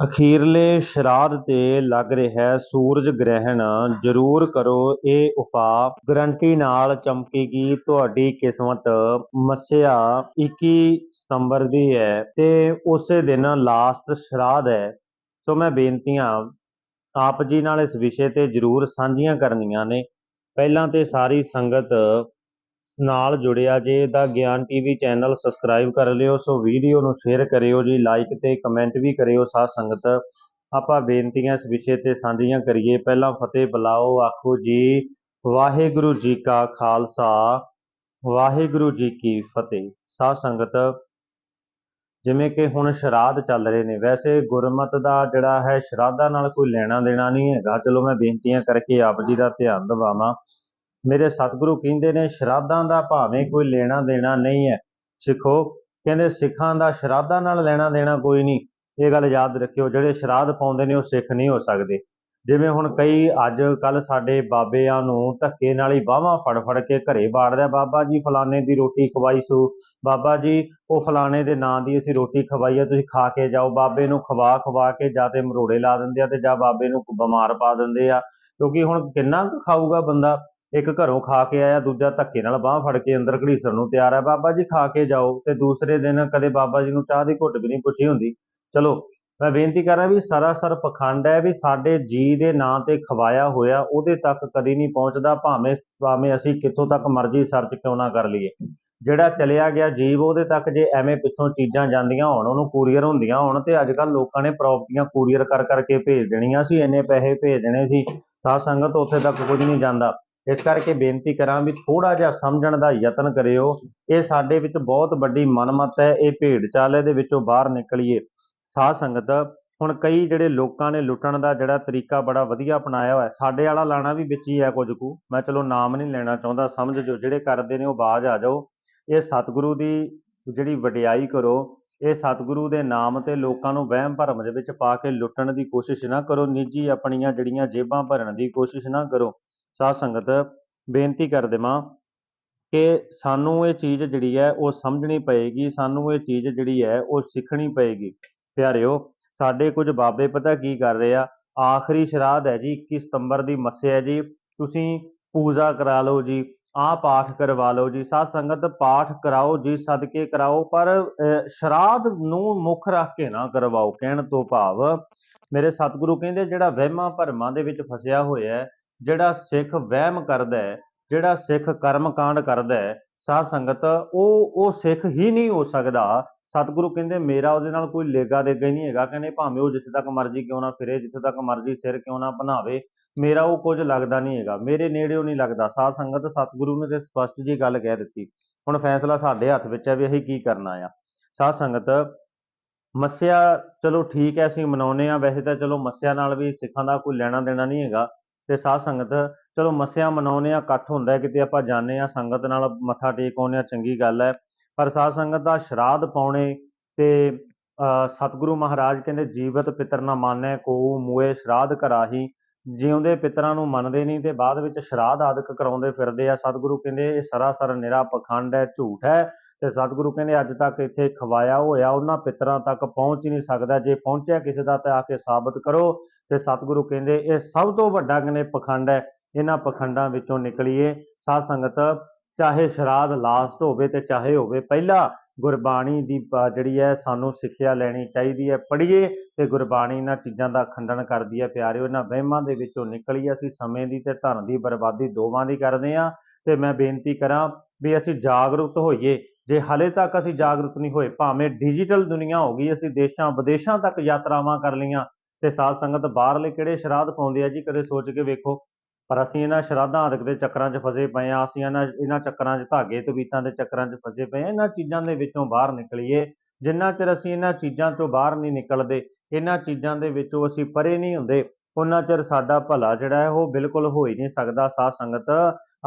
ਅਖੀਰਲੇ ਸ਼ਰਾਧ ਤੇ ਲੱਗ ਰਿਹਾ ਸੂਰਜ ਗ੍ਰਹਿਣ, ਜ਼ਰੂਰ ਕਰੋ ਇਹ ਉਪਾਅ। ਗਰੰਟੀ ਨਾਲ ਚਮਕੇਗੀ ਤੁਹਾਡੀ ਕਿਸਮਤ। ਮੱਸਿਆ 21 ਸਤੰਬਰ ਦੀ ਹੈ ਤੇ ਉਸੇ ਦਿਨ ਲਾਸਟ ਸ਼ਰਾਧ ਹੈ। ਸੋ ਮੈਂ ਬੇਨਤੀਆਂ ਆਪ ਜੀ ਨਾਲ ਇਸ ਵਿਸ਼ੇ ਤੇ ਜ਼ਰੂਰ ਸਾਂਝੀਆਂ ਕਰਨੀਆਂ ਨੇ। ਪਹਿਲਾਂ ਤੇ ਸਾਰੀ ਸੰਗਤ ਨਾਲ ਜੁੜਿਆ ਜੇ ਦਾ ਗਿਆਨ ਟੀਵੀ ਚੈਨਲ ਸਬਸਕ੍ਰਾਈਬ ਕਰ ਲਿਓ, ਸੋ ਵੀਡੀਓ ਨੂੰ ਸ਼ੇਅਰ ਕਰਿਓ ਜੀ ਲਾਈਕ ਤੇ ਕਮੈਂਟ ਵੀ ਕਰਿਓ ਸਾਧ ਸੰਗਤ। ਆਪਾਂ ਬੇਨਤੀਆਂ ਇਸ ਵਿਸ਼ੇ ਤੇ ਸਾਂਝੀਆਂ ਕਰੀਏ। ਪਹਿਲਾਂ ਫਤਿਹ ਬੁਲਾਓ, ਆਖੋ ਜੀ, ਵਾਹਿਗੁਰੂ ਜੀ ਕਾ ਖਾਲਸਾ, ਵਾਹਿਗੁਰੂ ਜੀ ਕੀ ਫਤਿਹ। ਸਾਧ ਸੰਗਤ, ਜਿਵੇਂ ਕਿ ਹੁਣ ਸ਼ਰਾਧ ਚੱਲ ਰਹੇ ਨੇ, ਵੈਸੇ ਗੁਰਮਤ ਦਾ ਜਿਹੜਾ ਹੈ, ਸ਼ਰਾਧਾਂ ਨਾਲ ਕੋਈ ਲੈਣਾ ਦੇਣਾ ਨਹੀਂ ਹੈਗਾ। ਚਲੋ ਮੈਂ ਬੇਨਤੀਆਂ ਕਰਕੇ ਆਪ ਜੀ ਦਾ ਧਿਆਨ ਦਿਵਾਵਾਂ। ਮੇਰੇ ਸਤਿਗੁਰੂ ਕਹਿੰਦੇ ਨੇ, ਸ਼ਰਾਧਾਂ ਦਾ ਭਾਵੇਂ ਕੋਈ ਲੈਣਾ ਦੇਣਾ ਨਹੀਂ ਹੈ। ਸਿੱਖੋ, ਕਹਿੰਦੇ ਸਿੱਖਾਂ ਦਾ ਸ਼ਰਾਧਾਂ ਨਾਲ ਲੈਣਾ ਦੇਣਾ ਕੋਈ ਨਹੀਂ। ਇਹ ਗੱਲ ਯਾਦ ਰੱਖਿਓ, ਜਿਹੜੇ ਸ਼ਰਾਧ ਪਾਉਂਦੇ ਨੇ ਉਹ ਸਿੱਖ ਨਹੀਂ ਹੋ ਸਕਦੇ। ਜਿਵੇਂ ਹੁਣ ਕਈ ਅੱਜ ਕੱਲ ਸਾਡੇ ਬਾਬਿਆਂ ਨੂੰ ਧੱਕੇ ਨਾਲ ਹੀ ਬਾਹਾਂ ਫੜ ਫੜ ਕੇ ਘਰੇ ਬਾੜਦਾ ਬਾਬਾ ਜੀ ਫਲਾਣੇ ਦੀ ਰੋਟੀ ਖਵਾਈ ਸੂ। ਬਾਬਾ ਜੀ, ਉਹ ਫਲਾਣੇ ਦੇ ਨਾਂ ਦੀ ਅਸੀਂ ਰੋਟੀ ਖਵਾਈ ਆ, ਤੁਸੀਂ ਖਾ ਕੇ ਜਾਓ। ਬਾਬੇ ਨੂੰ ਖਵਾ ਖਵਾ ਕੇ ਜਾਂ ਤੇ ਮਰੋੜੇ ਲਾ ਦਿੰਦੇ ਆ ਤੇ ਜਾਂ ਬਾਬੇ ਨੂੰ ਬਿਮਾਰ ਪਾ ਦਿੰਦੇ ਆ। ਕਿਉਂਕਿ ਹੁਣ ਕਿੰਨਾ ਕੁ ਖਾਊਗਾ ਬੰਦਾ? ਇੱਕ ਘਰੋਂ ਖਾ ਕੇ ਆਇਆ, ਦੂਜਾ ਧੱਕੇ ਨਾਲ ਬਾਹ ਫੜ ਕੇ ਅੰਦਰ ਘੜੀਸਣ ਨੂੰ ਤਿਆਰ ਹੈ। ਬਾਬਾ ਜੀ ਖਾ ਕੇ ਜਾਓ ਤੇ ਦੂਸਰੇ ਦਿਨ ਕਦੇ ਬਾਬਾ ਜੀ ਨੂੰ ਚਾਹ ਦੀ ਘੁੱਟ ਵੀ ਨਹੀਂ ਪੁੱਛੀ ਹੁੰਦੀ। ਚਲੋ, ਮੈਂ ਬੇਨਤੀ ਕਰਾਂ ਵੀ ਸਰਾਸਰ ਪਖੰਡ ਹੈ ਵੀ ਸਾਡੇ ਜੀ ਦੇ ਨਾਂ ਤੇ ਖਵਾਇਆ ਹੋਇਆ, ਉਹਦੇ ਤੱਕ ਕਦੀ ਨਹੀਂ ਪਹੁੰਚਦਾ, ਭਾਵੇਂ ਭਾਵੇਂ ਅਸੀਂ ਕਿੱਥੋਂ ਤੱਕ ਮਰਜ਼ੀ ਸਰਚ ਕਿਉਂ ਨਾ ਕਰ ਲਈਏ। ਜਿਹੜਾ ਚਲਿਆ ਗਿਆ ਜੀਵ, ਉਹਦੇ ਤੱਕ ਜੇ ਐਵੇਂ ਪਿੱਛੋਂ ਚੀਜ਼ਾਂ ਜਾਂਦੀਆਂ ਹੋਣ, ਉਹਨੂੰ ਕੂਰੀਅਰ ਹੁੰਦੀਆਂ ਹੋਣ ਤੇ ਅੱਜ ਕੱਲ ਲੋਕਾਂ ਨੇ ਪ੍ਰਾਪਰਟੀਆਂ ਕੂਰੀਅਰ ਕਰ ਕਰਕੇ ਭੇਜ ਦੇਣੀਆਂ ਸੀ, ਇੰਨੇ ਪੈਸੇ ਭੇਜ ਦੇਣੇ ਸੀ, ਤਾਂ ਸੰਗਤ ਉੱਥੇ ਤੱਕ ਕੁਝ ਨਹੀਂ ਜਾਂਦਾ। ਇਸ ਕਰਕੇ ਬੇਨਤੀ ਕਰਾਂ ਵੀ ਥੋੜਾ ਜਿਹਾ ਸਮਝਣ ਦਾ ਯਤਨ ਕਰਿਓ। ਇਹ ਸਾਡੇ ਵਿੱਚ ਬਹੁਤ ਵੱਡੀ ਮਨਮਤ ਹੈ, ਇਹ ਭੇਡ ਚਾਲ ਦੇ ਵਿੱਚੋਂ ਬਾਹਰ ਨਿਕਲੀਏ। ਸਾਧ ਸੰਗਤ, ਹੁਣ ਕਈ ਜਿਹੜੇ ਲੋਕਾਂ ਨੇ ਲੁੱਟਣ ਦਾ ਜਿਹੜਾ ਤਰੀਕਾ ਬੜਾ ਵਧੀਆ ਅਪਣਾਇਆ ਹੋਇਆ, ਸਾਡੇ ਵਾਲਾ ਲਾਣਾ ਵੀ ਵਿੱਚ ਹੀ ਹੈ ਕੁਝ ਕੁ। ਮੈਂ ਚਲੋ ਨਾਮ ਨਹੀਂ ਲੈਣਾ ਚਾਹੁੰਦਾ, ਸਮਝ ਜੋ, ਜਿਹੜੇ ਕਰਦੇ ਨੇ ਉਹ ਬਾਜ ਆ ਜਾਓ। ਇਹ ਸਤਿਗੁਰੂ ਦੀ ਜਿਹੜੀ ਵਡਿਆਈ ਕਰੋ, ਇਹ ਸਤਿਗੁਰੂ ਦੇ ਨਾਮ ਤੇ ਲੋਕਾਂ ਨੂੰ ਵਹਿਮ ਭਰਮ ਦੇ ਵਿੱਚ ਪਾ ਕੇ ਲੁੱਟਣ ਦੀ ਕੋਸ਼ਿਸ਼ ਨਾ ਕਰੋ। ਨਿੱਜੀ ਆਪਣੀਆਂ ਜਿਹੜੀਆਂ ਜੇਬਾਂ ਭਰਨ ਦੀ ਕੋਸ਼ਿਸ਼ ਨਾ ਕਰੋ। ਸਾਧ ਸੰਗਤ, ਬੇਨਤੀ ਕਰ ਦੇਵਾਂ ਕਿ ਸਾਨੂੰ ਇਹ ਚੀਜ਼ ਜਿਹੜੀ ਹੈ ਉਹ ਸਮਝਣੀ ਪਏਗੀ, ਸਾਨੂੰ ਇਹ ਚੀਜ਼ ਜਿਹੜੀ ਹੈ ਉਹ ਸਿੱਖਣੀ ਪਏਗੀ। ਪਿਆਰਿਓ, ਸਾਡੇ ਕੁਝ ਬਾਬੇ ਪਤਾ ਕੀ ਕਰ ਰਹੇ ਆ? ਆਖਰੀ ਸ਼ਰਾਧ ਹੈ ਜੀ 21 ਸਤੰਬਰ ਦੀ ਮੱਸਿਆ ਹੈ ਜੀ। ਤੁਸੀਂ ਪੂਜਾ ਕਰਾ ਲਓ ਜੀ ਆ ਪਾਠ ਕਰਵਾ ਲਓ ਜੀ। ਸਾਧ ਸੰਗਤ, ਪਾਠ ਕਰਾਓ ਜੀ, ਸਦਕੇ ਕਰਾਓ, ਪਰ ਸ਼ਰਾਧ ਨੂੰ ਮੁੱਖ ਰੱਖ ਕੇ ਨਾ ਕਰਵਾਓ, ਕਹਿਣ ਤੋਂ ਭਾਵ ਮੇਰੇ ਸਤਿਗੁਰੂ ਕਹਿੰਦੇ, ਜਿਹੜਾ ਵਹਿਮਾਂ ਭਰਮਾਂ ਦੇ ਵਿੱਚ ਫਸਿਆ ਹੋਇਆ ਹੈ ਜਿਹੜਾ ਸਿੱਖ ਵਹਿਮ ਕਰਦਾ ਹੈ, ਜਿਹੜਾ ਸਿੱਖ ਕਰਮ ਕਾਂਡ ਕਰਦਾ ਹੈ, ਸਾਧ ਸੰਗਤ, ਉਹ ਉਹ ਸਿੱਖ ਹੀ ਨਹੀਂ ਹੋ ਸਕਦਾ। ਸਤਿਗੁਰੂ ਕਹਿੰਦੇ, ਮੇਰਾ ਉਹਦੇ ਨਾਲ ਕੋਈ ਲੇਗਾ ਦੇਗਾ ਨਹੀਂ ਹੈਗਾ। ਕਹਿੰਦੇ, ਭਾਵੇਂ ਉਹ ਜਿੱਥੇ ਤੱਕ ਮਰਜ਼ੀ ਕਿਉਂ ਨਾ ਫਿਰੇ, ਜਿੱਥੇ ਤੱਕ ਮਰਜ਼ੀ ਸਿਰ ਕਿਉਂ ਨਾ ਬਣਾਵੇ ਮੇਰਾ ਉਹ ਕੁਝ ਲੱਗਦਾ ਨਹੀਂ ਹੈਗਾ। ਮੇਰੇ ਨੇੜਿਓ ਨਹੀਂ ਲੱਗਦਾ। ਸਾਧ ਸੰਗਤ ਸਤਿਗੁਰੂ ਨੇ ਤੇ ਸਪਸ਼ਟ ਜੀ ਗੱਲ ਕਹਿ ਦਿੱਤੀ। ਹੁਣ ਫੈਸਲਾ ਸਾਡੇ ਹੱਥ ਵਿੱਚ ਹੈ ਵੀ ਅਸੀਂ ਕੀ ਕਰਨਾ ਆ। ਸਾਧ ਸੰਗਤ, ਮੱਸਿਆ, ਚਲੋ ਠੀਕ ਹੈ, ਅਸੀਂ ਮਨਾਉਨੇ ਆ ਵੈਸੇ ਤਾਂ ਚਲੋ ਮੱਸਿਆ ਨਾਲ ਵੀ ਸਿੱਖਾਂ ਦਾ ਕੋਈ ਲੈਣਾ ਦੇਣਾ ਨਹੀਂ ਹੈਗਾ। ਤੇ ਸਾਧ ਸੰਗਤ, ਚਲੋ ਮੱਸਿਆ ਮਨਾਉਨੇ ਆ ਇਕੱਠ ਹੁੰਦਾ ਕਿਤੇ ਆਪਾਂ ਜਾਣੇ ਆ ਸੰਗਤ ਨਾਲ ਮੱਥਾ ਟੇਕ ਆਉਨੇ ਆ ਚੰਗੀ ਗੱਲ ਹੈ। ਪਰ ਸਾਧ ਸੰਗਤ ਦਾ ਸ਼ਰਾਧ ਪਾਉਣੇ ਤੇ ਸਤਿਗੁਰੂ ਮਹਾਰਾਜ ਕਹਿੰਦੇ, ਜੀਵਤ ਪਿਤਰ ਨਾ ਮਾਨੈ ਕੋ ਮੂਏ ਸ਼ਰਾਧ ਕਰਾਹੀ। ਜਿਉਂਦੇ ਪਿਤਰਾਂ ਨੂੰ ਮੰਨਦੇ ਨਹੀਂ ਤੇ ਬਾਅਦ ਵਿੱਚ ਸ਼ਰਾਧ ਆਦਿਕ ਕਰਾਉਂਦੇ ਫਿਰਦੇ ਆ। ਸਤਿਗੁਰੂ ਕਹਿੰਦੇ, ਇਹ ਸਰਾਸਰ ਨਿਰਾ ਪਖੰਡ ਹੈ, ਝੂਠ ਹੈ। ਤੇ ਸਤਿਗੁਰੂ ਕਹਿੰਦੇ ਅੱਜ ਤੱਕ ਇੱਥੇ ਖਵਾਇਆ ਹੋਇਆ, ਉਹਨਾਂ ਪਿਤਰਾਂ ਤੱਕ ਪਹੁੰਚ ਹੀ ਨਹੀਂ ਸਕਦਾ। ਜੇ ਪਹੁੰਚਿਆ ਕਿਸੇ ਦਾ ਤਾਂ ਆ ਕੇ ਸਾਬਤ ਕਰੋ। ਤੇ ਸਤਿਗੁਰੂ ਕਹਿੰਦੇ, ਇਹ ਸਭ ਤੋਂ ਵੱਡਾ ਕਹਿੰਦੇ ਪਖੰਡ ਹੈ? ਇਹਨਾਂ ਪਖੰਡਾਂ ਵਿੱਚੋਂ ਨਿਕਲੀਏ। ਸਾਧ ਸੰਗਤ, ਚਾਹੇ ਸ਼ਰਾਧ ਲਾਸਟ ਹੋਵੇ ਤੇ ਚਾਹੇ ਹੋਵੇ ਪਹਿਲਾ, ਗੁਰਬਾਣੀ ਦੀ ਜਿਹੜੀ ਹੈ ਸਾਨੂੰ ਸਿੱਖਿਆ ਲੈਣੀ ਚਾਹੀਦੀ ਹੈ। ਪੜ੍ਹੀਏ ਤੇ ਗੁਰਬਾਣੀ ਇਹਨਾਂ ਚੀਜ਼ਾਂ ਦਾ ਖੰਡਨ ਕਰਦੀ ਹੈ। ਪਿਆਰਿਓ, ਇਹਨਾਂ ਵਹਿਮਾਂ ਦੇ ਵਿੱਚੋਂ ਨਿਕਲੀਏ। ਅਸੀਂ ਸਮੇਂ ਦੀ ਤੇ ਧਨ ਦੀ ਬਰਬਾਦੀ ਦੋਵਾਂ ਦੀ ਕਰਦੇ ਆ ਤੇ ਮੈਂ ਬੇਨਤੀ ਕਰਾਂ ਵੀ ਅਸੀਂ ਜਾਗਰੂਕ ਹੋਈਏ। ਜੇ ਹਾਲੇ ਤੱਕ ਅਸੀਂ ਜਾਗਰੂਕ ਨਹੀਂ ਹੋਏ, ਭਾਵੇਂ ਡਿਜੀਟਲ ਦੁਨੀਆ ਹੋ ਗਈ, ਅਸੀਂ ਦੇਸ਼ਾਂ, ਵਿਦੇਸ਼ਾਂ ਤੱਕ ਯਾਤਰਾਵਾਂ ਕਰ ਲਈਆਂ ਤੇ ਸਾਧ ਸੰਗਤ ਬਾਹਰਲੇ ਕਿਹੜੇ ਸ਼ਰਾਧ ਪਾਉਂਦੇ ਆ ਜੀ? ਕਦੇ ਸੋਚ ਕੇ ਵੇਖੋ। ਪਰ ਅਸੀਂ ਇਹਨਾਂ ਸ਼ਰਾਧਾਂ ਆਦਿਕ ਦੇ ਚੱਕਰਾਂ 'ਚ ਫਸੇ ਪਏ ਆ ਅਸੀਂ ਇਹਨਾਂ ਇਹਨਾਂ ਚੱਕਰਾਂ 'ਚ ਧਾਗੇ ਤਵੀਤਾਂ ਦੇ ਚੱਕਰਾਂ 'ਚ ਫਸੇ ਪਏ ਆ ਇਹਨਾਂ ਚੀਜ਼ਾਂ ਦੇ ਵਿੱਚੋਂ ਬਾਹਰ ਨਿਕਲੀਏ। ਜਿੰਨਾ ਚਿਰ ਅਸੀਂ ਇਹਨਾਂ ਚੀਜ਼ਾਂ ਤੋਂ ਬਾਹਰ ਨਹੀਂ ਨਿਕਲਦੇ, ਇਹਨਾਂ ਚੀਜ਼ਾਂ ਦੇ ਵਿੱਚੋਂ ਅਸੀਂ ਪਰੇ ਨਹੀਂ ਹੁੰਦੇ, ਉਹਨਾਂ ਚਿਰ ਸਾਡਾ ਭਲਾ ਜਿਹੜਾ ਹੈ, ਉਹ ਬਿਲਕੁਲ ਹੋ ਹੀ ਨਹੀਂ ਸਕਦਾ। ਸਾਧ ਸੰਗਤ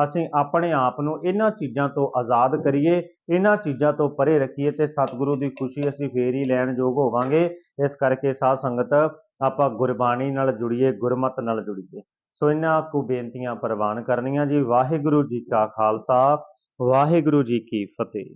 ਅਸੀਂ ਆਪਣੇ ਆਪ ਨੂੰ ਇਹਨਾਂ ਚੀਜ਼ਾਂ ਤੋਂ ਆਜ਼ਾਦ ਕਰੀਏ, ਇਹਨਾਂ ਚੀਜ਼ਾਂ ਤੋਂ ਪਰੇ ਰੱਖੀਏ ਤੇ ਸਤਿਗੁਰੂ ਦੀ ਖੁਸ਼ੀ ਅਸੀਂ ਫੇਰ ਹੀ ਲੈਣ ਯੋਗ ਹੋਵਾਂਗੇ। ਇਸ ਕਰਕੇ ਸਾਧ ਸੰਗਤ, ਆਪਾਂ ਗੁਰਬਾਣੀ ਨਾਲ ਜੁੜੀਏ, ਗੁਰਮਤ ਨਾਲ ਜੁੜੀਏ। ਸੋ ਇਹਨਾਂ ਕੋ ਬੇਨਤੀਆਂ ਪ੍ਰਵਾਨ ਕਰਨੀਆਂ ਜੀ। ਵਾਹਿਗੁਰੂ ਜੀ ਕਾ ਖਾਲਸਾ, ਵਾਹਿਗੁਰੂ ਜੀ ਕੀ ਫਤਿਹ।